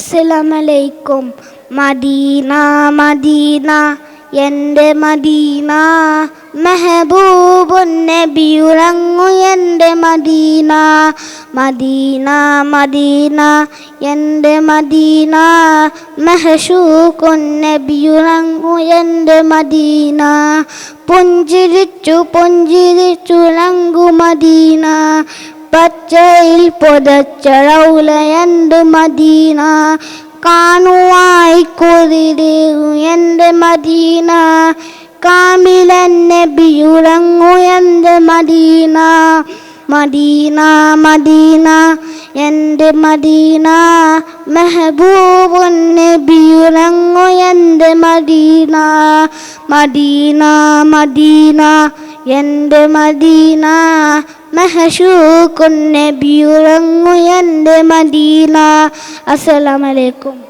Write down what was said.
അസ്സലാമലൈക്കും. Medina Medina എന്റെ Medina. മെഹബൂബുൻ നബിയുറങ്ങു എന്റെ മദീന. മദീന മദീന എന്റെ മദീന. മെഹഷൂഖുൻ നബിയുറങ്ങു എന്റെ മദീന. പുഞ്ചിരിച്ചു പുഞ്ചിരിച്ചുറങ്ങു മദീന. പച്ചയിൽ പുതച്ചളൗലയന്റെ മദീന? കാണുവായി കൊതിരു എന്റെ മദീന? കാമിലൻ നബിയുറങ്ങു എന്റെ മദീന? മദീന മദീന എന്റെ മദീന? മെഹബൂബുൻ നബിയുറങ്ങു എന്റെ മദീന? മദീന മദീന എന്റെ മദീന മഹഷൂക്കുന്നെ ബിയുറങ്ങു എന്റെ മദീന. അസ്സലാമലൈക്കും